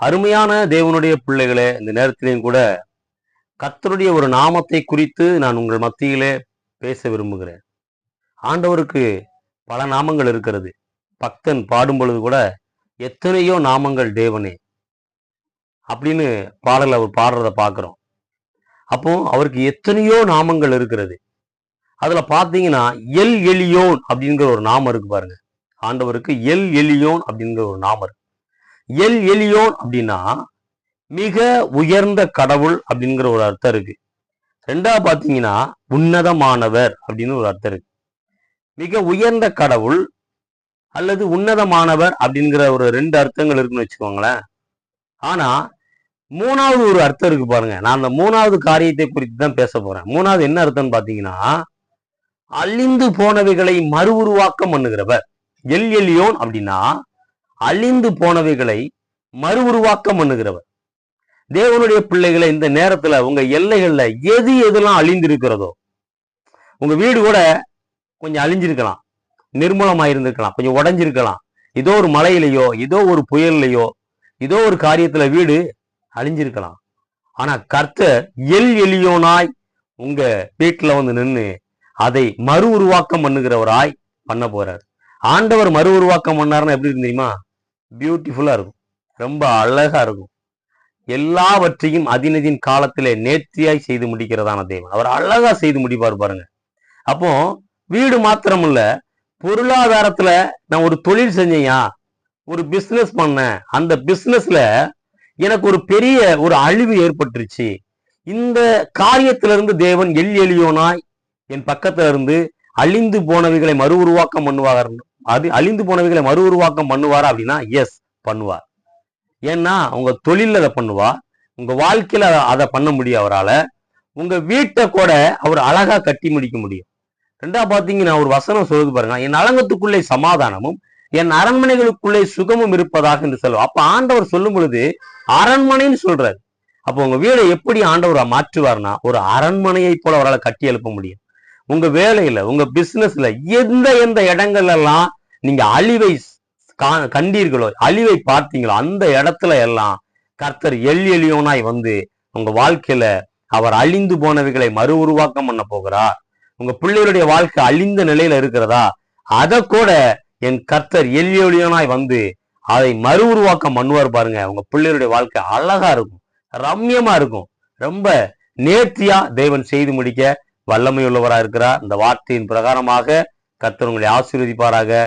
அருமையான தேவனுடைய பிள்ளைகளே இந்த நேரத்திலையும் கூட கர்த்தருடைய ஒரு நாமத்தை குறித்து நான் உங்கள் மத்தியிலே பேச விரும்புகிறேன். ஆண்டவருக்கு பல நாமங்கள் இருக்கிறது. பக்தன் பாடும் பொழுது கூட எத்தனையோ நாமங்கள் தேவனே அப்படின்னு பாடலை அவர் பாடுறத பார்க்குறோம். அப்போ அவருக்கு எத்தனையோ நாமங்கள் இருக்கிறது. அதில் பார்த்தீங்கன்னா எல் எலியோன் அப்படிங்கிற ஒரு நாமம் இருக்கு பாருங்க. ஆண்டவருக்கு எல் எலியோன் அப்படிங்கிற ஒரு நாமம் இருக்கு. எல் எலியோன் அப்படின்னா மிக உயர்ந்த கடவுள் அப்படிங்கிற ஒரு அர்த்தம் இருக்கு. ரெண்டாவது பாத்தீங்கன்னா உன்னதமானவர் அப்படின்னு ஒரு அர்த்தம் இருக்கு. மிக உயர்ந்த கடவுள் அல்லது உன்னதமானவர் அப்படிங்கிற ஒரு ரெண்டு அர்த்தங்கள் இருக்குன்னு வச்சுக்கோங்களேன். ஆனா மூணாவது ஒரு அர்த்தம் இருக்கு பாருங்க. நான் அந்த மூணாவது காரியத்தை குறித்து தான் பேச போறேன். மூணாவது என்ன அர்த்தம்னு பாத்தீங்கன்னா அழிந்து போனவைகளை மறு உருவாக்கம் பண்ணுகிறவர். எல் எலியோன் அப்படின்னா அழிந்து போனவைகளை மறு உருவாக்கம் பண்ணுகிறவர். தேவனுடைய பிள்ளைகளை இந்த நேரத்துல உங்க எல்லைகள்ல எது எதெல்லாம் அழிந்திருக்கிறதோ உங்க வீடு கூட கொஞ்சம் அழிஞ்சிருக்கலாம் நிர்மூலமாயிருந்திருக்கலாம் கொஞ்சம் உடஞ்சிருக்கலாம். ஏதோ ஒரு மலையிலையோ ஏதோ ஒரு புயல்லையோ ஏதோ ஒரு காரியத்துல வீடு அழிஞ்சிருக்கலாம். ஆனா கர்த்தர் எல் எலியோனாய் உங்க வீட்டுல வந்து நின்று அதை மறு உருவாக்கம் பண்ணுகிறவராய் பண்ண போறார். ஆண்டவர் மறு உருவாக்கம் பண்ணாருன்னா எப்படி தெரியுமா? பியூட்டிஃபுல்லாக இருக்கும். ரொம்ப அழகாக இருக்கும். எல்லாவற்றையும் அதினதின் காலத்திலே நேர்த்தியாய் செய்து முடிக்கிறதான தெய்வம். அவர் அழகாக செய்து முடிப்பார் பாருங்க. அப்போ வீடு மாத்திரம் இல்லை பொருளாதாரத்தில் நான் ஒரு தொழில் செஞ்சேயா ஒரு பிஸ்னஸ் பண்ணேன். அந்த பிஸ்னஸில் எனக்கு ஒரு பெரிய ஒரு அழிவு ஏற்பட்டுருச்சு. இந்த காரியத்திலிருந்து தேவன் எல் எளியோனாய் என் பக்கத்துல இருந்து அழிந்து போனவைகளை மறு உருவாக்கம் பண்ணுவார். அது அழிந்து போனவைகளை மறு உருவாக்கம் பண்ணுவாரா அப்படின்னா எஸ் பண்ணுவார். ஏன்னா உங்க தொழில அதை பண்ணுவா உங்க வாழ்க்கையில அதை பண்ண முடியும் அவரால. உங்க வீட்டை கூட அவர் அழகா கட்டி முடிக்க முடியும். ரெண்டா பாத்தீங்கன்னா ஒரு வசனம் சொல்லுது பாருங்க. என் அலங்கத்துக்குள்ளே சமாதானமும் என் அரண்மனைகளுக்குள்ளே சுகமும் இருப்பதாக என்று சொல்லுவோம் அப்ப ஆண்டவர் சொல்லும் பொழுது அரண்மனைன்னு சொல்றாரு. அப்போ உங்க வீடை எப்படி ஆண்டவர் மாற்றுவார்னா ஒரு அரண்மனையை போல அவரால் கட்டி எழுப்ப முடியும். உங்க வேலையில உங்க பிசினஸ்ல எந்த எந்த இடங்கள்லாம் எல்லாம் நீங்க அழிவை கா- கண்டீர்களோ அழிவை பார்த்தீங்களோ அந்த இடத்துல எல்லாம் கர்த்தர் எள் எளியோனாய் வந்து உங்க வாழ்க்கையில அவர் அழிந்து போனவைகளை மறு உருவாக்கம் பண்ண போகிறார். உங்க பிள்ளைகளுடைய வாழ்க்கை அழிந்த நிலையில இருக்கிறதா? அதை கூட என் கர்த்தர் எள் எளியோனாய் வந்து அதை மறு உருவாக்கம் பண்ணுவார் பாருங்க. உங்க பிள்ளைகளுடைய வாழ்க்கை அழகா இருக்கும் ரம்யமா இருக்கும். ரொம்ப நேர்த்தியா தேவன் செய்து முடிக்க வல்லமையுள்ளவராக இருக்கிறார் இந்த வார்த்தையின் பிரகாரமாக கர்த்தர் உங்களை ஆசீர்வதிப்பாராக.